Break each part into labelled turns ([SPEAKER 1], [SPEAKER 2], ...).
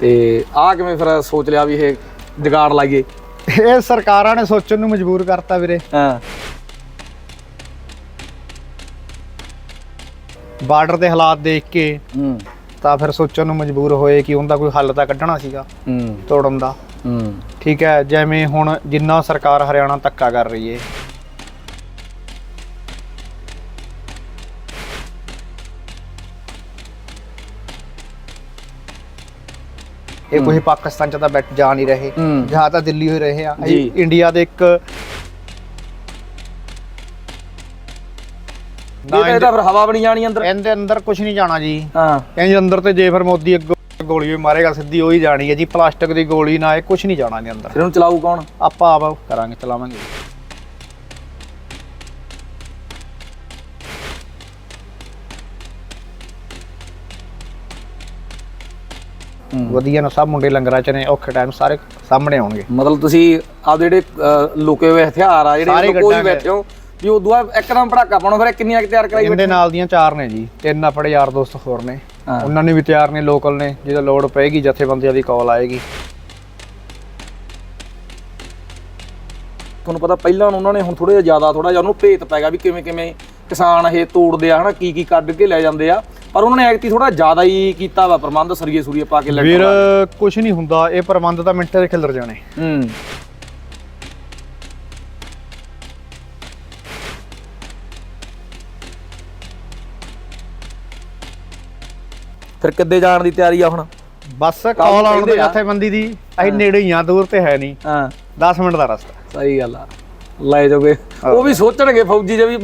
[SPEAKER 1] ਤੇ ਆ ਕਿਵੇਂ ਫਿਰ ਸੋਚ ਲਿਆ ਵੀ ਇਹ ਜਗਾੜ ਲਾਈਏ?
[SPEAKER 2] ਇਹ ਸਰਕਾਰਾਂ ਨੇ ਸੋਚਣ ਨੂੰ ਮਜਬੂਰ ਕਰਤਾ ਵੀਰੇ।
[SPEAKER 1] ਹਾਂ।
[SPEAKER 2] ਬਾਰਡਰ ਦੇ ਹਾਲਾਤ ਦੇਖ ਕੇ
[SPEAKER 1] ਹੂੰ।
[SPEAKER 2] ਤਾਂ ਫਿਰ ਸੋਚਣ ਨੂੰ ਮਜਬੂਰ ਹੋਏ ਕਿ ਉਹਦਾ ਕੋਈ ਹੱਲ ਤਾਂ ਕੱਢਣਾ ਸੀਗਾ
[SPEAKER 1] ਹੂੰ।
[SPEAKER 2] ਤੋੜਨ ਦਾ।
[SPEAKER 1] ਹੂੰ।
[SPEAKER 2] ਠੀਕ ਹੈ ਜਿਵੇਂ ਹੁਣ ਜਿੰਨਾ ਸਰਕਾਰ ਹਰਿਆਣਾ ਧੱਕਾ ਕਰ ਰਹੀ ਏ ਇਹ ਕੋਈ ਪਾਕਿਸਤਾਨ ਚ ਤਾਂ ਬੈਠ ਜਾ ਨਹੀਂ ਰਹੇ। ਜਹਾਂ ਤਾਂ ਦਿੱਲੀ ਹੋਈ ਰਹੇ ਆ।
[SPEAKER 1] ਜੀ।
[SPEAKER 2] ਇੰਡੀਆ ਦੇ ਇੱਕ
[SPEAKER 1] ਇਹ ਤਾਂ ਇਹਦਾ ਫਿਰ ਹਵਾ ਬਣੀ ਜਾਣੀ ਅੰਦਰ।
[SPEAKER 2] ਇਹਦੇ ਅੰਦਰ ਕੁਝ ਨਹੀਂ ਜਾਣਾ ਜੀ।
[SPEAKER 1] ਹਾਂ।
[SPEAKER 2] ਇਹਦੇ ਅੰਦਰ ਤੇ ਜੇ ਫਿਰ ਮੋਦੀ ਅੱਗੋਂ ਗੋਲੀ ਵੀ ਮਾਰੇਗਾ ਸਿੱਧੀ ਉਹੀ ਜਾਣੀ ਹੈ ਜੀ। ਪਲਾਸਟਿਕ ਦੀ ਗੋਲੀ ਨਾ ਇਹ ਕੁਝ ਨਹੀਂ ਜਾਣਾ ਇਹਦੇ ਅੰਦਰ।
[SPEAKER 1] ਫਿਰ ਉਹਨੂੰ ਚਲਾਊ ਕੌਣ?
[SPEAKER 2] ਆਪਾਂ ਆਪ ਕਰਾਂਗੇ ਚਲਾਵਾਂਗੇ। ਵਧੀਆ ਨਾ ਸਭ ਮੁੰਡੇ ਲੰਗਰਾਂ ਚ ਨੇ ਔਖੇ ਟਾਈਮ ਸਾਰੇ ਸਾਹਮਣੇ ਆਉਣਗੇ।
[SPEAKER 1] ਮਤਲਬ ਤੁਸੀਂ ਆ ਜਿਹੜੇ ਅਹ, ਲੁਕੇ ਹੋਏ ਹਥਿਆਰ ਆ
[SPEAKER 2] ਸਾਰੇ
[SPEAKER 1] ਜਿਹੜੇ ਕੋਈ
[SPEAKER 2] ਕੱਢਾਂਗੇ।
[SPEAKER 1] ਬੈਠੇ ਹੋ ਵੀ ਉਹ ਦੁਆ ਇੱਕਦਮ ਪੜਾਕਾ ਪਾਉਣਾ ਫਿਰ ਕਿੰਨੀਆਂ ਕੁ ਤਿਆਰ ਕਰਾਈ
[SPEAKER 2] ਇਹਦੇ ਨਾਲ ਦੀਆਂ ਚਾਰ ਨੇ ਜੀ ਤਿੰਨ ਆਪਣੇ ਯਾਰ ਦੋਸਤ ਹੋਰ ਨੇ।
[SPEAKER 1] ਹਾਂ।
[SPEAKER 2] ਉਹਨਾਂ ਨੇ ਵੀ ਤਿਆਰ ਨੇ ਲੋਕਲ ਨੇ ਜਦੋਂ ਲੋੜ ਪਏਗੀ ਜਥੇਬੰਦੀਆਂ ਦੀ ਕਾਲ ਆਏਗੀ।
[SPEAKER 1] ਤੁਹਾਨੂੰ ਪਤਾ ਪਹਿਲਾਂ ਉਹਨਾਂ ਨੇ ਹੁਣ ਥੋੜਾ ਜਿਹਾ ਜ਼ਿਆਦਾ ਥੋੜਾ ਜਿਹਾ ਉਹਨੂੰ ਭੇਤ ਪੈ ਗਿਆ ਵੀ ਕਿਵੇਂ ਕਿਵੇਂ ਕਿਸਾਨ ਇਹ ਤੋੜਦੇ ਆ ਹਨਾ ਕੀ ਕੀ ਕੱਢ ਕੇ ਲੈ ਜਾਂਦੇ ਆ। ਪਰ ਉਹਨਾਂ ਨੇ ਐਕਟੀ ਥੋੜਾ ਜ਼ਿਆਦਾ ਹੀ ਕੀਤਾ ਵਾ ਪ੍ਰਬੰਧ ਸਰੀਏ ਸੂਰੀਏ ਪਾ ਕੇ
[SPEAKER 2] ਵੀਰ
[SPEAKER 1] ਲੈਟਰ
[SPEAKER 2] ਕੁਝ ਨਹੀਂ ਹੁੰਦਾ ਇਹ ਪ੍ਰਬੰਧ ਤਾਂ ਮਿੰਟਾਂ 'ਚ ਖਿਲਰ ਜਾਣੇ।
[SPEAKER 1] ਹੂੰ। ਫਿਰ ਕਿੱਦੇ ਜਾਣ ਦੀ ਤਿਆਰੀ ਆ ਹੁਣ?
[SPEAKER 2] ਬਸ ਕਾਲ ਆਉਣ
[SPEAKER 1] ਕਹਿੰਦੇ
[SPEAKER 2] ਦੇ
[SPEAKER 1] ਆ।
[SPEAKER 2] ਜਥੇਬੰਦੀ ਦੀ ਅਸੀਂ ਨੇੜੇ ਹੀ ਆ ਦੂਰ ਤੇ ਹੈ ਨਹੀਂ।
[SPEAKER 1] ਹਾਂ।
[SPEAKER 2] 10 ਮਿੰਟ ਦਾ ਰਸਤਾ।
[SPEAKER 1] ਸਹੀ ਗੱਲ ਆ। ਲੈ ਜੋਗੇ ਉਹ ਵੀ ਸੋਚਣਗੇ ਫੌਜੀ ਜੇ ਵੀ।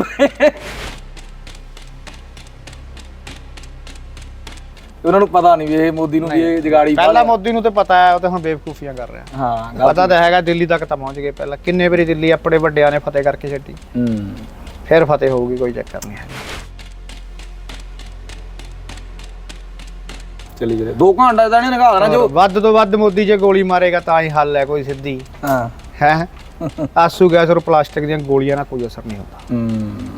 [SPEAKER 1] ਉਹਨਾਂ ਨੂੰ ਪਤਾ ਨਹੀਂ ਵੀ ਇਹ ਮੋਦੀ ਨੂੰ ਵੀ ਇਹ ਜਗਾੜੀ ਪਾ
[SPEAKER 2] ਪਹਿਲਾਂ। ਮੋਦੀ ਨੂੰ ਤੇ ਪਤਾ ਹੈ ਉਹ ਤੇ ਹੁਣ ਬੇਵਕੂਫੀਆਂ ਕਰ ਰਿਹਾ
[SPEAKER 1] ਹਾਂ ਗੱਲ
[SPEAKER 2] ਪਤਾ ਤਾਂ ਹੈਗਾ ਦਿੱਲੀ ਤੱਕ ਤਾਂ ਪਹੁੰਚ ਗਏ ਪਹਿਲਾਂ। ਕਿੰਨੇ ਵਾਰੀ ਦਿੱਲੀ ਆਪਣੇ ਵੱਡਿਆਂ ਨੇ ਫਤਿਹ ਕਰਕੇ ਛੱਡੀ।
[SPEAKER 1] ਹੂੰ।
[SPEAKER 2] ਫਿਰ ਫਤਿਹ ਹੋਊਗੀ ਕੋਈ ਚੱਕਰ ਨਹੀਂ ਹੈ
[SPEAKER 1] ਚਲੀ ਜਰੇ ਦੋ ਘੰਟੇ ਦਾ ਨਹੀਂ ਨਿਕਾਲ ਦੇਣਾ ਜੋ
[SPEAKER 2] ਵੱਧ ਤੋਂ ਵੱਧ ਮੋਦੀ ਜੇ ਗੋਲੀ ਮਾਰੇਗਾ ਤਾਂ ਹੀ ਹੱਲ ਹੈ ਕੋਈ ਸਿੱਧੀ।
[SPEAKER 1] ਹਾਂ।
[SPEAKER 2] ਹੈ? ਆਸੂ ਗੈਸ ਔਰ ਪਲਾਸਟਿਕ ਦੀਆਂ ਗੋਲੀਆਂ ਨਾਲ ਕੋਈ ਅਸਰ ਨਹੀਂ ਹੁੰਦਾ।
[SPEAKER 1] ਹੂੰ।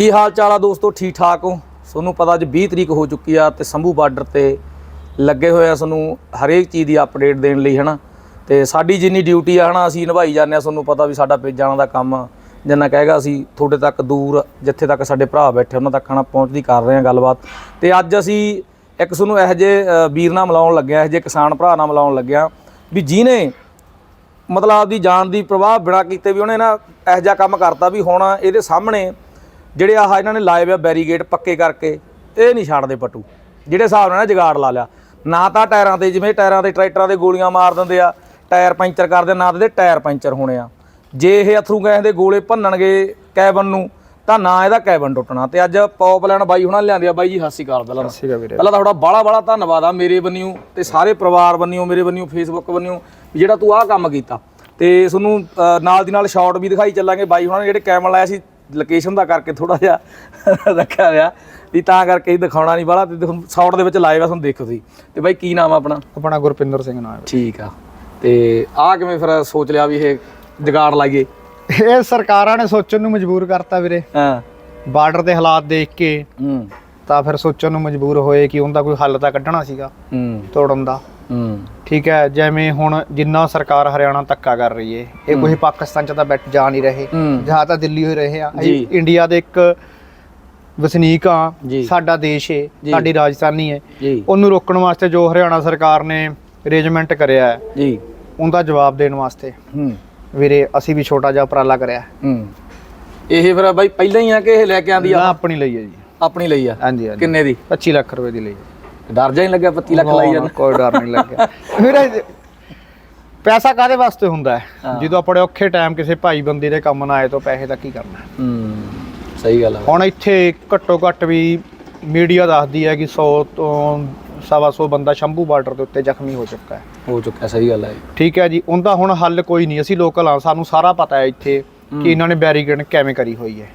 [SPEAKER 1] ਕੀ ਹਾਲ ਚਾਲ ਆ ਦੋਸਤੋ? ਠੀਕ ਠਾਕ ਹੋ? ਤੁਹਾਨੂੰ ਪਤਾ ਅੱਜ 20 ਤਰੀਕ ਹੋ ਚੁੱਕੀ ਆ ਤੇ ਸੰਭੂ ਬਾਰਡਰ ਤੇ ਲੱਗੇ ਹੋਏ ਆ ਤੁਹਾਨੂੰ ਹਰੇਕ ਚੀਜ਼ ਦੀ ਅਪਡੇਟ ਦੇਣ ਲਈ, ਹਨਾ? ਤੇ ਸਾਡੀ ਜਿੰਨੀ ਡਿਊਟੀ ਆ, ਹਨਾ, ਅਸੀਂ ਨਿਭਾਈ ਜਾਂਦੇ ਆ। ਤੁਹਾਨੂੰ ਪਤਾ ਵੀ ਸਾਡਾ ਭੇਜਣ ਦਾ ਕੰਮ ਜਿੰਨਾ ਕਹੇਗਾ ਅਸੀਂ ਤੁਹਾਡੇ ਤੱਕ ਦੂਰ, ਜਿੱਥੇ ਤੱਕ ਸਾਡੇ ਭਰਾ ਬੈਠੇ, ਉਹਨਾਂ ਤੱਕ, ਹਨਾ, ਪਹੁੰਚਦੀ ਕਰ ਰਹੇ ਆ ਗੱਲਬਾਤ। ਤੇ ਅੱਜ ਅਸੀਂ ਇੱਕ ਤੁਹਾਨੂੰ ਇਹੋ ਜਿਹੇ ਵੀਰ ਨਾਲ ਮਿਲਾਉਣ ਲੱਗਿਆ ਇਹੋ ਜਿਹੇ ਕਿਸਾਨ ਭਰਾ ਨਾਲ ਮਿਲਾਉਣ ਲੱਗਿਆ ਵੀ ਜਿਹਨੇ ਮਤਲਬ ਆਪਦੀ ਜਾਨ ਦੀ ਪ੍ਰਵਾਹ ਬਿਨਾ ਕੀਤੇ ਵੀ ਉਹਨੇ ਨਾ ਇਹੋ ਜਿਹਾ ਕੰਮ ਕਰਤਾ ਵੀ ਹੁਣ ਇਹਦੇ ਸਾਹਮਣੇ ਜਿਹੜੇ ਆਹ ਇਹਨਾਂ ਨੇ ਲਾਏ ਹੋਏ ਆ ਬੈਰੀਗੇਡ ਪੱਕੇ ਕਰਕੇ ਇਹ ਨਹੀਂ ਛੱਡਦੇ ਪਟੂ। ਜਿਹੜੇ ਹਿਸਾਬ ਨਾਲ ਨਾ ਜਗਾੜ ਲਾ ਲਿਆ। ਨਾ ਤਾਂ ਟਾਇਰਾਂ ਤੇ ਜਿਵੇਂ ਟਾਇਰਾਂ ਤੇ ਟਰੈਕਟਰਾਂ ਦੇ ਗੋਲੀਆਂ ਮਾਰ ਦਿੰਦੇ ਆ ਟਾਇਰ ਪੈਂਚਰ ਕਰਦੇ ਨਾ ਤੇ ਟਾਇਰ ਪੈਂਚਰ ਹੋਣੇ ਆ। ਜੇ ਇਹ ਅਥਰੂ ਗੈਸ ਦੇ ਗੋਲੇ ਭੰਨਣਗੇ ਕੈਬਨ ਨੂੰ ਤਾਂ ਨਾ ਇਹਦਾ ਕੈਬਨ ਟੁੱਟਣਾ। ਤੇ ਅੱਜ ਪੌਪ ਲੈਣ ਬਾਈ ਹੁਣਾਂ ਲਿਆਂਦੇ ਆ ਬਾਈ ਜੀ ਸਤਿ ਸ਼੍ਰੀ ਅਕਾਲ ਪਹਿਲਾਂ ਤਾਂ। ਤੁਹਾਡਾ ਬਾਲਾ ਬਾਲਾ ਧੰਨਵਾਦ ਆ ਮੇਰੇ ਬੰਨਿਓ ਤੇ ਸਾਰੇ ਪਰਿਵਾਰ ਬੰਨਿਓ ਮੇਰੇ ਬੰਨਿਓ ਫੇਸਬੁੱਕ ਬੰਨਿਓ ਜਿਹੜਾ ਤੂੰ ਆਹ ਕੰਮ ਕੀਤਾ। ਤੇ ਤੁਹਾਨੂੰ ਨਾਲ ਦੀ ਨਾਲ ਸ਼ਾਰਟ ਵੀ ਦਿਖਾਈ ਚੱਲਾਂਗੇ। ਬਾਈ ਹੁਣਾਂ ਨੇ ਜਿਹੜੇ ਕੈਮਰਾ ਲਾਇਆ ਸੀ ਲੋਕੇਸ਼ਨ ਦਾ ਕਰਕੇ ਥੋੜਾ ਜਿਹਾ ਰੱਖਿਆ ਹੋਇਆ ਵੀ ਤਾਂ ਕਰਕੇ ਹੀ ਦਿਖਾਉਣਾ ਨਹੀਂ ਬਾਲਾ ਤੇ ਸ਼ਾਰਟ ਦੇ ਵਿੱਚ ਲਾਈਵ ਆ ਤੁਹਾਨੂੰ ਦੇਖੋ ਤੁਸੀਂ। ਤੇ ਬਾਈ ਕੀ ਨਾਮ ਆ ਆਪਣਾ?
[SPEAKER 2] ਆਪਣਾ ਗੁਰਪਿੰਦਰ ਸਿੰਘ ਨਾਮ ਹੈ
[SPEAKER 1] ਠੀਕ ਆ। ਤੇ ਆਹ ਕਿਵੇਂ ਫਿਰ ਸੋਚ ਲਿਆ ਵੀ ਇਹ ਜਗਾੜ ਲਾਈਏ?
[SPEAKER 2] ਇਹ ਸਰਕਾਰਾਂ ਨੇ ਸੋਚਣ ਨੂੰ ਮਜਬੂਰ ਕਰਤਾ ਵੀਰੇ।
[SPEAKER 1] ਹਾਂ।
[SPEAKER 2] ਬਾਰਡਰ ਦੇ ਹਾਲਾਤ ਦੇਖ ਕੇ
[SPEAKER 1] ਹੂੰ।
[SPEAKER 2] ਤਾਂ ਫਿਰ ਸੋਚਣ ਨੂੰ ਮਜਬੂਰ ਹੋਏ ਕਿ ਉਹਦਾ ਕੋਈ ਹੱਲ ਤਾਂ ਕੱਢਣਾ ਸੀਗਾ
[SPEAKER 1] ਹੂੰ।
[SPEAKER 2] ਤੋੜਨ ਦਾ।
[SPEAKER 1] ਹੂੰ।
[SPEAKER 2] ਠੀਕ ਹੈ ਜਿਵੇਂ ਹੁਣ ਜਿੰਨਾ ਸਰਕਾਰ ਹਰਿਆਣਾ ਧੱਕਾ ਕਰ ਰਹੀ ਏ ਇਹ ਕੋਈ ਪਾਕਿਸਤਾਨ ਚ ਤਾਂ ਬੈਠ ਜਾ ਨਹੀਂ ਰਹੇ ਜਹਾਂ ਤਾਂ ਦਿੱਲੀ ਹੋਈ ਰਹੇ ਆ।
[SPEAKER 1] ਜੀ।
[SPEAKER 2] ਅਸੀਂ ਇੰਡੀਆ ਦੇ ਇੱਕ ਵਸਨੀਕ ਆ
[SPEAKER 1] ਜੀ।
[SPEAKER 2] ਸਾਡਾ ਦੇਸ਼ ਏ
[SPEAKER 1] ਜੀ।
[SPEAKER 2] ਸਾਡੀ ਰਾਜਧਾਨੀ ਏ।
[SPEAKER 1] ਜੀ।
[SPEAKER 2] ਉਹਨੂੰ ਰੋਕਣ ਵਾਸਤੇ ਜੋ ਹਰਿਆਣਾ ਸਰਕਾਰ ਨੇ ਅਰੇਂਜਮੈਂਟ ਕਰਿਆ ਹੈ
[SPEAKER 1] ਜੀ।
[SPEAKER 2] ਉਹਦਾ ਜਵਾਬ ਦੇਣ ਵਾਸਤੇ।
[SPEAKER 1] ਹੂੰ।
[SPEAKER 2] ਵੀਰੇ ਅਸੀਂ ਵੀ ਛੋਟਾ ਜਿਹਾ ਉਪਰਾਲਾ ਕਰਿਆ।
[SPEAKER 1] ਹੂੰ। ਇਹ ਫਿਰ ਬਾਈ ਪਹਿਲਾਂ ਹੀ ਆ ਕਿ ਇਹ ਲੈ ਕੇ ਆਂਦੀ ਆ?
[SPEAKER 2] ਆਪਣੀ ਲਈ ਹੈ ਜੀ।
[SPEAKER 1] ਆਪਣੀ ਲਈ ਆ?
[SPEAKER 2] ਹਾਂਜੀ ਹਾਂਜੀ।
[SPEAKER 1] ਕਿੰਨੇ ਦੀ?
[SPEAKER 2] 25 ਲੱਖ ਰੁਪਏ ਦੀ ਲਈ।
[SPEAKER 1] ਡਰ ਜਾ ਹੀ ਲੱਗਿਆ 25 ਲੱਖ ਲਾਈ ਜਾਂਦਾ।
[SPEAKER 2] ਕੋਈ ਡਰ ਨਹੀਂ ਲੱਗਿਆ। ਵੀਰੇ ਪੈਸਾ ਕਾਦੇ ਵਾਸਤੇ ਹੁੰਦਾ ਹੈ? ਜਦੋਂ ਆਪਣੇ ਔਖੇ ਟਾਈਮ ਕਿਸੇ ਭਾਈ ਬੰਦੇ ਦੇ ਕੰਮ ਨਾ ਆਏ ਤਾਂ ਪੈਸੇ ਦਾ ਕੀ ਕਰਨਾ? ਹੈ?
[SPEAKER 1] ਹੂੰ ਸਹੀ ਗੱਲ ਆ।
[SPEAKER 2] ਹੁਣ ਇੱਥੇ ਘੱਟੋ ਘੱਟ ਵੀ ਮੀਡੀਆ ਦੱਸਦੀ ਹੈ ਕਿ 100 ਤੋਂ ਸਵਾ ਸੌ ਬੰਦਾ ਸ਼ੰਭੂ ਬਾਰਡਰ ਦੇ ਉੱਤੇ ਜ਼ਖਮੀ ਹੋ ਚੁੱਕਾ ਹੈ।
[SPEAKER 1] ਹੋ ਚੁੱਕਾ ਸਹੀ ਗੱਲ ਹੈ
[SPEAKER 2] ਠੀਕ ਹੈ ਜੀ ਉਹਦਾ ਹੁਣ ਹੱਲ ਕੋਈ ਨਹੀਂ। ਅਸੀਂ ਲੋਕਲ ਆ ਸਾਨੂੰ ਸਾਰਾ ਪਤਾ ਹੈ ਇੱਥੇ। ਕਿ ਇਹਨਾਂ ਨੇ ਬੈਰੀਕੇਡ ਕਿਵੇਂ ਕਰੀ ਹੋਈ ਹੈ।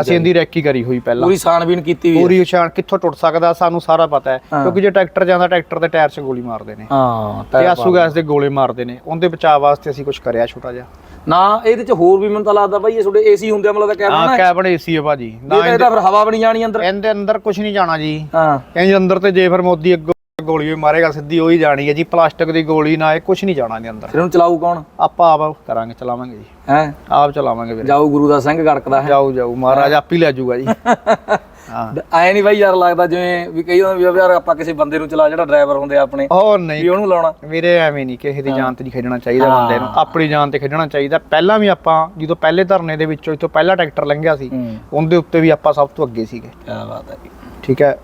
[SPEAKER 2] ਅਸੀਂ ਇਹਦੀ ਰੈਕੀ ਕਰੀ ਹੋਈ ਪਹਿਲਾਂ।
[SPEAKER 1] ਪੂਰੀ ਛਾਣਬੀਨ ਕੀਤੀ ਵੀ ਹੈ।
[SPEAKER 2] ਪੂਰੀ ਉਛਾਣ ਕਿੱਥੋਂ ਟੁੱਟ ਸਕਦਾ ਸਾਨੂੰ ਸਾਰਾ ਪਤਾ ਹੈ
[SPEAKER 1] ਹਾਂ।
[SPEAKER 2] ਕਿਉਂਕਿ ਜੇ ਟਰੈਕਟਰ ਜਾਂਦਾ ਟਰੈਕਟਰ ਦੇ ਟਾਇਰ 'ਚ ਗੋਲੀ ਮਾਰਦੇ ਨੇ।
[SPEAKER 1] ਹਾਂ
[SPEAKER 2] ਤੇ ਆਸੂ ਗੈਸ ਦੇ ਗੋਲੇ ਮਾਰਦੇ ਨੇ। ਉਹਦੇ ਬਚਾਅ ਵਾਸਤੇ ਅਸੀਂ ਕੁਝ ਕਰਿਆ ਛੋਟਾ ਜਿਹਾ।
[SPEAKER 1] ਨਾ ਇਹਦੇ ਚ ਹੋਰ ਵੀ ਮੈਨੂੰ ਤਾਂ ਲੱਗਦਾ ਬਾਈ ਇਹ ਤੁਹਾਡੇ ਏਸੀ ਹੁੰਦੇ ਮਤਲਬ
[SPEAKER 2] ਹਾਂ
[SPEAKER 1] ਕਹਿਣਾ ਨਾ?
[SPEAKER 2] ਕੈਬਨ ਏਸੀ ਹੈ ਭਾਜੀ। ਨਾ
[SPEAKER 1] ਇਹਦਾ ਫਿਰ ਹਵਾ ਬਣੀ ਜਾਣੀ ਅੰਦਰ।
[SPEAKER 2] ਇਹਦੇ ਅੰਦਰ ਕੁਝ ਨਹੀਂ ਜਾਣਾ ਜੀ।
[SPEAKER 1] ਹਾਂ।
[SPEAKER 2] ਕਹਿੰਦੇ ਅੰਦਰ ਤੇ ਜੇ ਫਿਰ ਮੋਦੀ ਅੱਗੋਂ ਗੋਲੀ ਵੀ ਮਾਰੇਗਾ ਸਿੱਧੀ ਉਹੀ ਜਾਣੀ ਹੈ ਜੀ ਪਲਾਸਟਿਕ ਦੀ ਗੋਲੀ ਨਾ ਇਹ ਕੁਝ ਨਹੀਂ ਜਾਣਾ ਇਹਦੇ ਅੰਦਰ।
[SPEAKER 1] ਫਿਰ ਇਹਨੂੰ ਚਲਾਊ ਕੌਣ?
[SPEAKER 2] ਆਪਾਂ ਆਪ ਕਰਾਂਗੇ ਚਲਾਵਾਂਗੇ ਜੀ।
[SPEAKER 1] ਹੈ?
[SPEAKER 2] ਆਪ ਚਲਾਵਾਂਗੇ ਵੀਰੇ
[SPEAKER 1] ਜਾਊ ਗੁਰੂ ਦਾ ਸਿੰਘ ਗੜਕਦਾ ਹੈ?
[SPEAKER 2] ਜਾਊ ਜਾਊ ਮਹਾਰਾਜ ਆਪ ਹੀ ਲੈ ਜਾਊਗਾ ਜੀ। ਹਾਂ।
[SPEAKER 1] ਐ ਨਹੀਂ ਬਾਈ ਯਾਰ ਲੱਗਦਾ ਜਿਵੇਂ ਵੀ ਕਈ ਹੁੰਦੇ ਵੀ ਯਾਰ ਆਪਾਂ ਕਿਸੇ ਬੰਦੇ ਨੂੰ ਚਲਾ ਜਿਹੜਾ ਡਰਾਈਵਰ ਹੁੰਦੇ ਆ ਆਪਣੇ
[SPEAKER 2] ਉਹ
[SPEAKER 1] ਵੀ
[SPEAKER 2] ਨਹੀਂ
[SPEAKER 1] ਉਹਨੂੰ ਲਾਉਣਾ।
[SPEAKER 2] ਵੀਰੇ ਐਵੇਂ ਨਹੀਂ ਕਿਸੇ ਦੀ ਜਾਨ ਤੇ ਨਹੀਂ ਖੇਡਣਾ ਚਾਹੀਦਾ ਬੰਦੇ ਨੂੰ। ਆਪਣੀ ਜਾਨ ਤੇ ਖੇਡਣਾ ਚਾਹੀਦਾ। ਪਹਿਲਾਂ ਵੀ ਆਪਾਂ ਜਦੋਂ ਪਹਿਲੇ ਧਰਨੇ ਦੇ ਵਿੱਚੋਂ ਇਤੋਂ ਪਹਿਲਾ ਟਰੈਕਟਰ ਲੰਘਿਆ ਸੀ
[SPEAKER 1] ਹੂੰ।
[SPEAKER 2] ਉਹਦੇ ਉੱਤੇ ਵੀ ਆਪਾਂ ਸਭ ਤੋਂ ਅੱਗੇ ਸੀਗੇ।
[SPEAKER 1] ਕੀ ਬਾਤ ਹੈ
[SPEAKER 2] ਠੀਕ ਹੈ?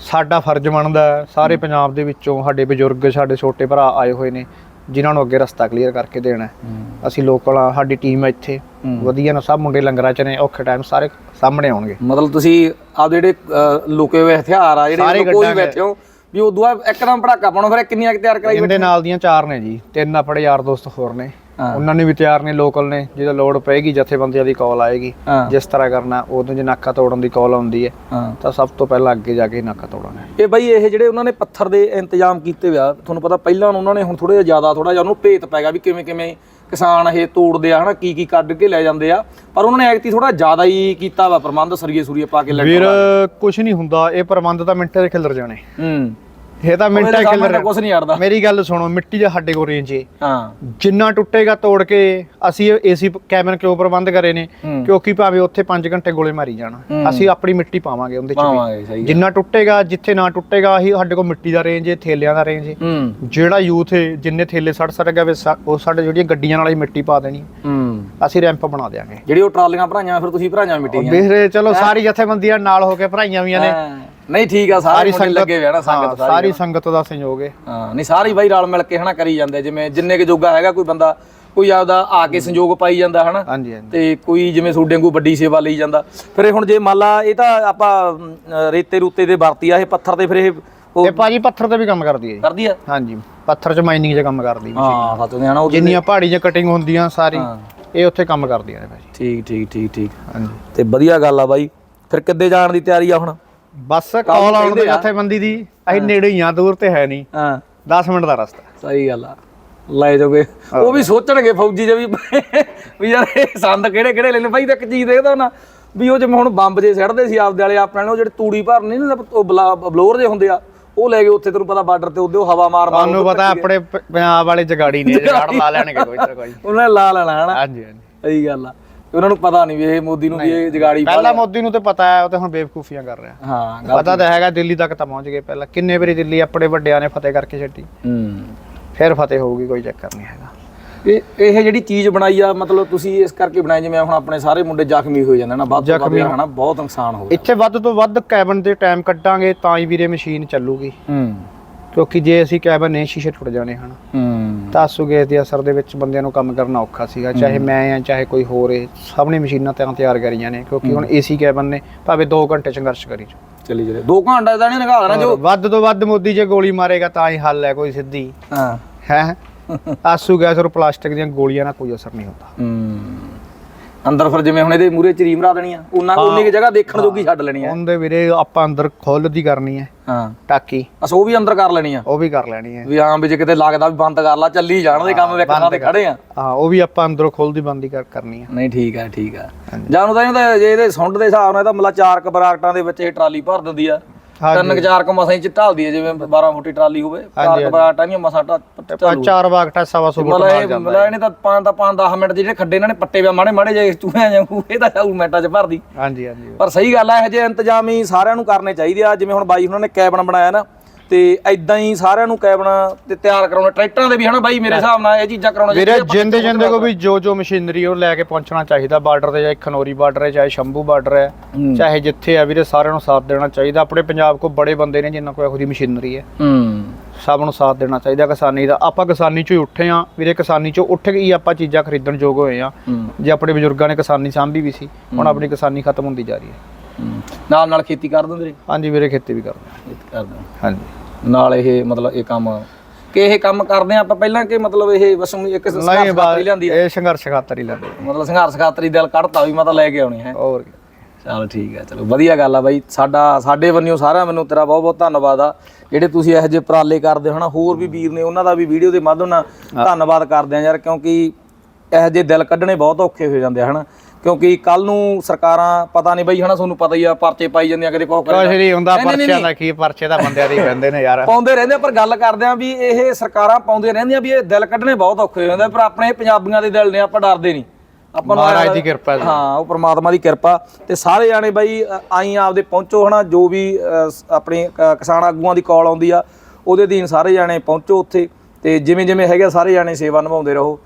[SPEAKER 2] ਸਾਡਾ ਫਰਜ਼ ਬਣਦਾ ਸਾਰੇ ਪੰਜਾਬ ਦੇ ਵਿੱਚੋਂ ਸਾਡੇ ਬਜ਼ੁਰਗ ਸਾਡੇ ਛੋਟੇ ਭਰਾ ਆਏ ਹੋਏ ਨੇ ਜਿਨ੍ਹਾਂ ਨੂੰ ਅੱਗੇ ਰਸਤਾ ਕਲੀਅਰ ਕਰਕੇ ਦੇਣਾ ਅਸੀਂ ਲੋਕਲ ਆ ਸਾਡੀ ਟੀਮ ਹੈ ਇੱਥੇ। ਵਧੀਆ ਨਾ ਸਭ ਮੁੰਡੇ ਲੰਗਰਾਂ ਚ ਨੇ ਔਖੇ ਟਾਈਮ ਸਾਰੇ ਸਾਹਮਣੇ ਆਉਣਗੇ
[SPEAKER 1] ਮਤਲਬ ਤੁਸੀਂ ਆਪ ਜਿਹੜੇ ਲੁਕੇ ਹੋਏ ਹਥਿਆਰ ਆ ਜਿਹੜੇ ਕੋਈ। ਬੈਠੇ ਹੋ ਵੀ ਉਦੋਂ ਇੱਕਦਮ ਪੜਾਕਾ ਪਾਉਣਾ ਫਿਰ ਕਿੰਨੀਆਂ ਕੁ ਤਿਆਰ ਕਰਾਈ
[SPEAKER 2] ਇਹਦੇ ਨਾਲ ਦੀਆਂ ਚਾਰ ਨੇ ਜੀ ਤਿੰਨ ਆਪਣੇ ਯਾਰ ਦੋਸਤ ਹੋਰ ਨੇ। ਉਹਨਾਂ ਨੇ ਵੀ ਤਿਆਰ ਨੇ ਲੋਕਲ ਨੇ ਜਦੋਂ ਲੋੜ ਪਏਗੀ ਜਥੇਬੰਦੀਆਂ ਦੀ ਕਾਲ ਆਏਗੀ। ਜਿਸ ਤਰ੍ਹਾਂ ਕਰਨਾ ਉਦੋਂ ਜੇ ਨਾਕਾ ਤੋੜਨ ਦੀ ਕਾਲ ਆਉਂਦੀ ਹੈ ਤਾਂ ਸਭ ਤੋਂ ਪਹਿਲਾਂ ਅੱਗੇ ਜਾ ਕੇ ਨਾਕਾ ਤੋੜਾਂਗੇ
[SPEAKER 1] ਇਹ ਬਈ ਇਹ ਜਿਹੜੇ ਉਹਨਾਂ ਨੇ ਪੱਥਰ ਦੇ ਇੰਤਜ਼ਾਮ ਕੀਤੇ ਹੋਇਆ ਤੁਹਾਨੂੰ ਪਤਾ ਪਹਿਲਾਂ ਉਹਨਾਂ ਨੇ ਹੁਣ ਥੋੜਾ ਜਿਹਾ ਜ਼ਿਆਦਾ ਥੋੜਾ ਜਿਹਾ ਉਹਨੂੰ ਭੇਤ ਪੈ ਗਿਆ ਵੀ ਕਿਵੇਂ ਕਿਵੇਂ ਕਿਸਾਨ ਇਹ ਤੋੜਦੇ ਆ ਹਨਾ ਕੀ ਕੀ ਕੱਢ ਕੇ ਲੈ ਜਾਂਦੇ ਆ। ਪਰ ਉਹਨਾਂ ਨੇ ਐਕਤੀ ਥੋੜਾ ਜ਼ਿਆਦਾ ਹੀ ਕੀਤਾ ਵਾ ਪ੍ਰਬੰਧ ਸਰੀਏ ਸੂਰੀਏ ਪਾ ਕੇ
[SPEAKER 2] ਵੀਰ
[SPEAKER 1] ਲੈਟਰ
[SPEAKER 2] ਕੁਝ ਨਹੀਂ ਹੁੰਦਾ ਇਹ ਪ੍ਰਬੰਧ ਤਾਂ ਮਿੰਟਾਂ 'ਚ ਖਿਲਰ ਜਾਣੇ।
[SPEAKER 1] ਹੂੰ।
[SPEAKER 2] ਇਹ ਤਾਂ ਮਿੰਟਾਂ ਖਿਲਰ
[SPEAKER 1] ਕੁਝ ਨਹੀਂ ਅੜਦਾ
[SPEAKER 2] ਮੇਰੀ ਗੱਲ ਸੁਣੋ ਮਿੱਟੀ ਦੇ ਸਾਡੇ ਕੋਲ ਰੇਂਜ ਏ।
[SPEAKER 1] ਹਾਂ।
[SPEAKER 2] ਜਿੰਨਾ ਟੁੱਟੇਗਾ ਤੋੜ ਕੇ ਅਸੀਂ ਏਸੀ ਕੈਬਨ ਕਿਉਂ ਪ੍ਰਬੰਧ ਕਰੇ ਨੇ। ਕਿਉਂਕਿ ਭਾਵੇਂ ਉੱਥੇ 5 ਘੰਟੇ ਗੋਲੇ ਮਾਰੀ ਜਾਣਾ। ਅਸੀਂ ਆਪਣੀ ਮਿੱਟੀ ਪਾਵਾਂਗੇ ਉਹਦੇ ਚ। ਜਿੰਨਾ ਟੁੱਟੇਗਾ ਜਿੱਥੇ ਨਾ ਟੁੱਟੇਗਾ ਅਸੀਂ ਸਾਡੇ ਕੋਲ ਮਿੱਟੀ ਦਾ ਰੇਂਜ ਏ ਥੇਲਿਆਂ ਦਾ ਰੇਂਜ ਏ।
[SPEAKER 1] ਹੂੰ।
[SPEAKER 2] ਜਿਹੜਾ ਯੂਥ ਏ ਜਿੰਨੇ ਥੇਲੇ ਸੜ ਸੜ ਗਏ ਵੇ ਉਹ ਸਾਡੇ ਜਿਹੜੀਆਂ ਗੱਡੀਆਂ ਨਾਲ ਹੀ ਮਿੱਟੀ ਪਾ ਦੇਣੀ। ਅਸੀਂ ਰੈਂਪ ਬਣਾ ਦੇਾਂਗੇ
[SPEAKER 1] ਜਿਹੜੀ ਉਹ ਟਰਾਲੀਆਂ ਭਰਾਈਆਂ ਫਿਰ ਤੁਸੀਂ ਭਰਾਈਆਂ ਮਿੱਟੀ ਦੀਆਂ।
[SPEAKER 2] ਚਲੋ ਸਾਰੀ ਜਥੇਬੰਦੀਆਂ ਨਾਲ ਹੋ ਕੇ ਭਰਾਈਆਂ ਵੀਆਂ ਨੇ।
[SPEAKER 1] ਨਹੀਂ ਠੀਕ ਆ ਸਾਰੇ ਮੁੰਡੇ ਲੱਗੇ ਹੋਏ ਆ ਨਾ
[SPEAKER 2] ਹਾਂ,
[SPEAKER 1] ਸਾਰੀ
[SPEAKER 2] ਸਾਰੀ ਸੰਗਤ ਦਾ ਸਹਿਯੋਗ ਏ।
[SPEAKER 1] ਹਾਂ ਨਹੀਂ ਸਾਰੀ ਬਾਈ ਰਲ ਮਿਲ ਕੇ ਹਨਾ ਕਰੀ ਜਾਂਦੇ ਜਿਵੇਂ ਜਿੰਨੇ ਕੁ ਜੋਗਾ ਹੈਗਾ ਕੋਈ ਬੰਦਾ ਕੋਈ ਆਪਦਾ ਆ ਕੇ ਸੰਯੋਗ ਪਾਈ ਜਾਂਦਾ ਹਨਾ।
[SPEAKER 2] ਹਾਂਜੀ ਹਾਂਜੀ।
[SPEAKER 1] ਤੇ ਕੋਈ ਜਿਵੇਂ ਤੁਹਾਡੇ ਵਾਂਗੂ ਵੱਡੀ ਸੇਵਾ ਲਈ ਜਾਂਦਾ। ਫਿਰ ਇਹ ਹੁਣ ਜੇ ਮੰਨ ਲਾ ਇਹ ਤਾਂ ਆਪਾਂ ਅਮ, ਅ, ਰੇਤੇ ਰੂਤੇ ਦੇ ਵਰਤੀ ਆ ਇਹ ਪੱਥਰ ਤੇ ਫਿਰ ਇਹ ਉਹ
[SPEAKER 2] ਇਹ ਭਾਜੀ ਪੱਥਰ ਤੇ ਵੀ ਕੰਮ ਕਰਦੀ ਹੈ ਜੀ।
[SPEAKER 1] ਕਰਦੀ ਆ?
[SPEAKER 2] ਹਾਂਜੀ ਪੱਥਰ 'ਚ ਮਾਈਨਿੰਗ 'ਚ ਕੰਮ ਕਰਦੀ ਹੈ
[SPEAKER 1] ਹਾਂ ਸੱਚ ਨੇ ਹਨਾ ਉਹ
[SPEAKER 2] ਜਿੰਨੀਆਂ ਪਹਾੜੀ 'ਚ ਕਟਿੰਗ ਹੁੰਦੀਆਂ ਸਾਰੀ
[SPEAKER 1] ਹਾਂ।
[SPEAKER 2] ਇਹ ਉੱਥੇ ਕੰਮ ਕਰਦੀਆਂ ਨੇ ਭਾਜੀ।
[SPEAKER 1] ਠੀਕ ਠੀਕ ਠੀਕ ਠੀਕ।
[SPEAKER 2] ਹਾਂਜੀ।
[SPEAKER 1] ਤੇ ਵਧੀਆ ਗੱਲ ਆ ਬਾਈ। ਫਿਰ ਕਿੱਦੇ ਜਾਣ ਦੀ ਤਿਆਰੀ ਆ ਹੁਣ?
[SPEAKER 2] ਬਸ ਕਾਲ ਆਉਣ ਦੇ। ਜਥੇਬੰਦੀ ਦੀ। ਅਸੀਂ ਨੇੜੇ ਹੀ ਆ ਦੂਰ ਤੇ ਹੈ ਨਹੀਂ।
[SPEAKER 1] ਹਾਂ।
[SPEAKER 2] 10 ਮਿੰਟ ਦਾ ਰਸਤਾ।
[SPEAKER 1] ਸਹੀ ਗੱਲ ਆ। ਲੈ ਜਾਓਗੇ। ਉਹ ਵੀ ਸੋਚਣਗੇ ਫੌਜੀ ਜੇ ਵੀ ਵੀ ਯਾਰ ਇਹ ਸੰਦ ਕਿਹੜੇ ਕਿਹੜੇ ਲੈਣੇ ਬਾਈ ਤਾਂ ਇੱਕ ਚੀਜ਼ ਦੇਖਦਾ ਨਾ ਵੀ ਉਹ ਜਿਵੇਂ ਹੁਣ ਬੰਬ ਜੇ ਸੜਦੇ ਸੀ ਆਪਦੇ ਵਾਲੇ ਆਪਣੇ ਨਾਲ ਉਹ ਜਿਹੜੇ ਤੂੜੀ ਭਰਨੀ ਨਾ ਉਹ ਬਲਾ- ਬਲੌਰ ਜੇ ਹੁੰਦੇ ਆ ਉਹ ਲੈ ਕੇ ਉੱਥੇ ਤੈਨੂੰ ਪਤਾ ਬਾਰਡਰ ਤੇ ਉਹਦੇ ਉਹ ਹਵਾ ਮਾਰ ਮਾਰ
[SPEAKER 2] ਤੁਹਾਨੂੰ ਪਤਾ ਆਪਣੇ ਪੰਜਾਬ ਵਾਲੇ ਜਗਾੜੀ ਨੇ ਜਗਾੜ ਲਾ ਲੈਣਗੇ ਕੋਈ ਤੇ ਕੋਈ।
[SPEAKER 1] ਉਹਨਾਂ ਨੇ ਲਾ ਲੈਣਾ ਹਨਾ?
[SPEAKER 2] ਹਾਂਜੀ ਹਾਂਜੀ।
[SPEAKER 1] ਸਹੀ ਗੱਲ ਆ। ਤੇ ਉਹਨਾਂ ਨੂੰ ਪਤਾ ਨਹੀਂ ਵੀ ਇਹ ਮੋਦੀ ਨੂੰ ਵੀ ਇਹ ਜਗਾੜੀ
[SPEAKER 2] ਪਹਿਲਾਂ ਮੋਦੀ ਨੂੰ ਤੇ ਪਤਾ ਹੈ ਉਹ ਤੇ ਹੁਣ ਬੇਵਕੂਫੀਆਂ ਕਰ ਰਿਹਾ।
[SPEAKER 1] ਹਾਂ ਗੱਲ
[SPEAKER 2] ਪਤਾ ਤਾਂ ਹੈਗਾ ਦਿੱਲੀ ਤੱਕ ਤਾਂ ਪਹੁੰਚ ਗਏ ਪਹਿਲਾਂ। ਕਿੰਨੇ ਵਾਰੀ ਦਿੱਲੀ ਆਪਣੇ ਵੱਡਿਆਂ ਨੇ ਫਤਿਹ ਕਰਕੇ ਛੱਡੀ।
[SPEAKER 1] ਹੂੰ।
[SPEAKER 2] ਫਿਰ ਫਤਿਹ ਹੋਊਗੀ ਕੋਈ ਚੱਕਰ ਨਹੀਂ ਹੈਗਾ।
[SPEAKER 1] ਇਹ ਇਹ ਜਿਹੜੀ ਚੀਜ਼ ਬਣਾਈ ਆ ਮਤਲਬ ਤੁਸੀਂ ਇਸ ਕਰਕੇ ਬਣਾਈ ਜਿਵੇਂ ਹੁਣ ਆਪਣੇ ਸਾਰੇ ਮੁੰਡੇ ਜ਼ਖਮੀ ਹੋ ਜਾਂਦੇ ਨਾ ਵੱਧ ਤੋਂ ਵੱਧ ਹਨਾ ਬਹੁਤ ਨੁਕਸਾਨ ਹੋ
[SPEAKER 2] ਇੱਥੇ ਵੱਧ ਤੋਂ ਵੱਧ ਕੈਬਨ ਦੇ ਟਾਈਮ ਕੱਢਾਂਗੇ ਤਾਂ ਹੀ ਵੀਰੇ ਮਸ਼ੀਨ ਚੱਲੂਗੀ।
[SPEAKER 1] ਹੂੰ।
[SPEAKER 2] ਕਿਉਂਕਿ ਜੇ ਅਸੀਂ ਕੈਬਨ ਨਹੀਂ ਸ਼ੀਸ਼ੇ ਟੁੱਟ ਜਾਣੇ ਹਨ
[SPEAKER 1] ਹੂੰ।
[SPEAKER 2] ਤਾਂ ਆਸੂ ਗੈਸ ਦੇ ਅਸਰ ਦੇ ਵਿੱਚ ਬੰਦਿਆਂ ਨੂੰ ਕੰਮ ਕਰਨਾ ਔਖਾ ਸੀਗਾ ਚਾਹੇ ਮੈਂ ਆ ਚਾਹੇ ਕੋਈ ਹੋਰ ਏ ਸਭ ਨੇ ਮਸ਼ੀਨਾਂ ਤਾਂ ਤਿਆਰ ਕਰੀਆਂ ਨੇ ਕਿਉਂਕਿ ਹੁਣ ਏਸੀ ਕੈਬਨ ਨੇ ਭਾਵੇਂ 2 ਘੰਟੇ ਸੰਘਰਸ਼ ਕਰੀ ਜਾਓ।
[SPEAKER 1] ਚਲੀ ਜਰੇ 2 ਘੰਟੇ ਦਾ ਨਹੀਂ ਨਿਕਾਲ ਦੇਣਾ ਜੋ।
[SPEAKER 2] ਵੱਧ ਤੋਂ ਵੱਧ ਮੋਦੀ ਜੇ ਗੋਲੀ ਮਾਰੇਗਾ ਤਾਂ ਹੀ ਹੱਲ ਹੈ ਕੋਈ ਸਿੱਧੀ।
[SPEAKER 1] ਹਾਂ।
[SPEAKER 2] ਹੈ? ਆਸੂ ਗੈਸ ਔਰ ਪਲਾਸਟਿਕ ਦੀਆਂ ਗੋਲੀਆਂ ਨਾਲ ਕੋਈ ਅਸਰ ਨਹੀਂ ਹੁੰਦਾ।
[SPEAKER 1] ਹੂੰ। ਅੰਦਰ ਫਿਰ ਜਿਵੇਂ ਹੁਣ ਇਹਦੇ ਮੂਰੇ ਚਰੀ ਮਰਾ ਦੇਣੀ ਆ ਉਹਨਾਂ ਉਨੀ ਕੁ ਜਗ੍ਹਾ ਦੇਖਣ ਜੋਗੀ ਛੱਡ ਲੈਣੀ ਆ।
[SPEAKER 2] ਉਹਦੇ ਵੀਰੇ ਆਪਾਂ ਅੰਦਰ ਖੁੱਲ ਦੀ ਕਰਨੀ ਹੈ
[SPEAKER 1] ਹਾਂ।
[SPEAKER 2] ਟਾਕੀ।
[SPEAKER 1] ਅਸ ਉਹ ਵੀ ਅੰਦਰ ਕਰ ਲੈਣੀ ਆ।
[SPEAKER 2] ਉਹ ਵੀ ਕਰ ਲੈਣੀ ਹੈ
[SPEAKER 1] ਵੀ ਹਾਂ ਵੀ ਜੇ ਕਿਤੇ ਲੱਗਦਾ ਵੀ ਬੰਦ ਕਰ ਲਾ ਚੱਲੀ ਜਾਣ ਦੇ ਕੰਮ ਥਾਂ ਤੇ ਖੜੇ ਆ।
[SPEAKER 2] ਹਾਂ ਉਹ ਵੀ ਆਪਾਂ ਅੰਦਰੋਂ ਖੁੱਲ ਦੀ ਬੰਦੀ ਕਰ ਕਰਨੀ ਹੈ
[SPEAKER 1] ਨਹੀਂ ਠੀਕ ਆ ਠੀਕ ਆ। ਜਾਨੂੰ ਤਾਂ ਇਹਦਾ ਜੇ ਇਹਦੇ ਸੁੰਡ ਦੇ ਹਿਸਾਬ ਨਾਲ ਤਾਂ ਮਤਲਬ ਚਾਰ ਕ ਬਰਾਕਟਾਂ ਦੇ ਵਿੱਚ ਇਹ ਟਰਾਲੀ ਭਰ ਦਿੰਦੀ ਆ। ਤਿੰਨ ਚਾਰ ਕ ਮਸਾਂ ਹੀ ਚ ਢਾਲਦੀ ਆ ਜਿਵੇਂ 12 ਫੁੱਟੀ ਟਰਾਲੀ ਹੋਵੇ ਚਾਰ ਬਰਾਕਟਾਂ ਦੀਆਂ ਮਸਾਂ ਢਾ
[SPEAKER 2] ਚਾਰ ਬਾਗਟਾ ਸਵਾ ਸੌ ਫੁੱਟ
[SPEAKER 1] ਮਤਲਬ
[SPEAKER 2] ਮਾਰ ਜਾਂਦਾ
[SPEAKER 1] ਮਤਲਬ ਇਹਨੇ ਤਾਂ ਪੰਜ ਤਾਂ ਪੰਜ 10 ਮਿੰਟ ਜਿਹੜੇ ਖੱਡੇ ਇਹਨਾਂ ਨੇ ਪੱਟੇ ਪਿਆ ਮਾੜੇ ਮਾੜੇ ਜੇ ਚੂਹਿਆਂ ਜਾਂਗੂ ਇਹ ਤਾਂ ਜਾਊ ਮਿੰਟਾਂ ਚ ਭਰਦੀ।
[SPEAKER 2] ਹਾਂਜੀ ਹਾਂਜੀ।
[SPEAKER 1] ਪਰ ਸਹੀ ਗੱਲ ਆ ਇਹ ਜੇ ਇੰਤਜ਼ਾਮ ਹੀ ਸਾਰਿਆਂ ਨੂੰ ਕਰਨੇ ਚਾਹੀਦੇ ਆ ਜਿਵੇਂ ਹੁਣ ਬਾਈ ਉਹਨਾਂ ਨੇ ਕੈਬਨ ਬਣਾਇਆ ਨਾ ਤੇ ਐਦਾਂ ਹੀ ਸਾਰਿਆਂ ਨੂੰ ਕੈਬਨ ਤੇ ਤਿਆਰ ਕਰਾਉਣਾ ਟਰੈਕਟਰਾਂ ਦੇ ਵੀ ਹਨਾ ਬਾਈ ਮੇਰੇ ਹਿਸਾਬ ਨਾਲ ਇਹ ਚੀਜ਼ਾਂ ਕਰਾਉਣਾ
[SPEAKER 2] ਵੀਰੇ ਜਿੰਦੇ ਜਿੰਦੇ ਕੋ ਵੀ ਜੋ ਜੋ ਮਸ਼ੀਨਰੀ ਉਹ ਲੈ ਕੇ ਪਹੁੰਚਣਾ ਚਾਹੀਦਾ ਬਾਰਡਰ ਤੇ ਚਾਹੇ ਖਨੌਰੀ ਬਾਰਡਰ ਹੈ ਚਾਹੇ ਸ਼ੰਭੂ ਬਾਰਡਰ ਹੈ ਚਾਹੇ ਜਿੱਥੇ ਆ ਵੀਰੇ ਸਾਰਿਆਂ ਨੂੰ ਸਾਥ ਦੇਣਾ ਚਾਹੀਦਾ। ਆਪਣੇ ਪੰਜਾਬ ਕੋ ਬੜੇ ਬੰਦੇ ਨੇ ਜਿਨ੍ਹਾਂ ਕੋਲ ਇਹੋ ਮਸ਼ੀਨਰੀ ਹੈ। ਸਭ ਨੂੰ ਸਾਥ ਦੇਣਾ ਚਾਹੀਦਾ ਕਿਸਾਨੀ ਦਾ। ਆਪਾਂ ਕਿਸਾਨੀ ਚੋਂ ਉੱਠੇ ਆ ਵੀਰੇ ਕਿਸਾਨੀ ਚੋਂ ਉੱਠ ਕੇ ਹੀ ਆਪਾਂ ਚੀਜ਼ਾਂ ਖਰੀਦਣ ਯੋਗ ਹੋਏ ਆ ਜੇ ਆਪਣੇ ਬਜ਼ੁਰਗਾਂ ਨੇ ਕਿਸਾਨੀ ਸਾਂਭੀ ਵੀ ਸੀ ਹੁਣ ਆਪਣੀ ਕਿਸਾਨੀ ਖਤਮ ਹੁੰਦੀ ਜਾ ਰਹੀ ਹੂੰ।
[SPEAKER 1] ਨਾਲ ਨਾਲ ਖੇਤੀ ਕਰ ਦਿੰਦੇ ਨੇ
[SPEAKER 2] ਹਾਂਜੀ ਵੀਰੇ ਖੇਤੀ ਵੀ ਕਰਦੇ
[SPEAKER 1] ਕਰਦੇ
[SPEAKER 2] ਹਾਂਜੀ।
[SPEAKER 1] ਨਾਲ ਇਹ ਮਤਲਬ ਇਹ ਕੰਮ ਕਿ ਇਹ ਕੰਮ ਕਰਦੇ ਆ ਆਪਾਂ ਪਹਿਲਾਂ ਕਿ ਮਤਲਬ ਇਹ ਬਸ ਊਂ ਇੱਕ
[SPEAKER 2] ਨਹੀਂ
[SPEAKER 1] ਸੰਘਰਸ਼
[SPEAKER 2] ਬਾ
[SPEAKER 1] ਖਾਤਰ ਹੀ ਲਿਆਂਦੀ
[SPEAKER 2] ਇਹ ਸੰਘਰਸ਼ ਖਾਤਰ ਹੀ ਲੈਂਦੇ
[SPEAKER 1] ਮਤਲਬ ਸੰਘਰਸ਼ ਖਾਤਰ ਦਿਲ ਕੱਢਤਾ ਵੀ ਮਤਲਬ ਲੈ ਕੇ ਆਉਣੀ ਹੈ।
[SPEAKER 2] ਹੋਰ ਕੀ।
[SPEAKER 1] ਚਲੋ ਠੀਕ ਹੈ ਚਲੋ ਵਧੀਆ ਗੱਲ ਆ ਬਾਈ। ਸਾਡਾ ਸਾਡੇ ਵੱਲੋਂ ਸਾਰਿਆਂ ਵੱਲੋਂ ਤੇਰਾ ਬਹੁਤ ਬਹੁਤ ਧੰਨਵਾਦ ਆ। ਜਿਹੜੇ ਤੁਸੀਂ ਇਹੋ ਜਿਹੇ ਉਪਰਾਲੇ ਕਰਦੇ ਹੋ ਨਾ ਹੋਰ ਵੀ ਵੀਰ ਨੇ ਉਹਨਾਂ ਦਾ ਵੀ ਵੀਡੀਓ ਦੇ ਮਾਧਿਅਮ ਨਾਲ ਧੰਨਵਾਦ ਕਰਦੇ ਆ ਯਾਰ ਕਿਉਂਕਿ ਇਹੋ ਜਿਹੇ ਦਿਲ ਕੱਢਣੇ ਬਹੁਤ ਔਖੇ ਹੋ ਜਾਂਦੇ ਆ ਹਨਾ? ਕਿਉਂਕਿ ਕੱਲ ਨੂੰ ਸਰਕਾਰਾਂ ਪਤਾ ਨਹੀਂ ਬਈ ਹਨਾ ਤੁਹਾਨੂੰ ਪਤਾ ਹੀ ਆ ਪਰਚੇ ਪਾਈ ਜਾਂਦੀਆਂ ਕਦੇ ਕੋਹ
[SPEAKER 2] ਕੁਛ ਨਹੀਂ ਹੁੰਦਾ ਪਰਚਿਆਂ ਦਾ ਕੀ ਪਰਚੇ ਦਾ ਬੰਦਿਆਂ ਦੇ ਪੈਂਦੇ ਨੇ ਯਾਰ।
[SPEAKER 1] ਪਾਉਂਦੇ ਰਹਿੰਦੇ ਆ, ਪਰ ਗੱਲ ਕਰਦੇ ਆ ਵੀ ਇਹ ਸਰਕਾਰਾਂ ਪਾਉਂਦੇ ਰਹਿੰਦੀਆਂ ਵੀ ਇਹ ਦਿਲ ਕੱਢਣੇ ਬਹੁਤ ਔਖੇ ਹੋ ਜਾਂਦੇ ਪਰ ਆਪਣੇ ਪੰਜਾਬੀਆਂ ਦੇ ਦਿਲ ਨੇ ਆਪਾਂ ਡਰਦੇ ਨਹੀਂ। ਆਪਾਂ
[SPEAKER 2] ਮਹਾਰਾਜ ਦੀ ਕਿਰਪਾ ਜੀ।
[SPEAKER 1] ਹਾਂ ਉਹ ਪ੍ਰਮਾਤਮਾ ਦੀ ਕਿਰਪਾ। ਤੇ ਸਾਰੇ ਜਾਣੇ ਬਾਈ ਆਈ ਆਪਦੇ ਪਹੁੰਚੋ ਹਨਾ ਜੋ ਵੀ ਆਪਣੇ ਕਿਸਾਨ ਆਗੂਆਂ ਦੀ ਕਾਲ ਆਉਂਦੀ ਆ ਉਹਦੇ ਅਧੀਨ ਸਾਰੇ ਜਾਣੇ ਪਹੁੰਚੋ ਉੱਥੇ ਤੇ ਜਿਵੇਂ ਜਿਵੇਂ ਹੈਗੇ ਆ ਸਾਰੇ ਜਾਣੇ ਸੇਵਾ ਨਿਭਾਉਂਦੇ ਰਹੋ।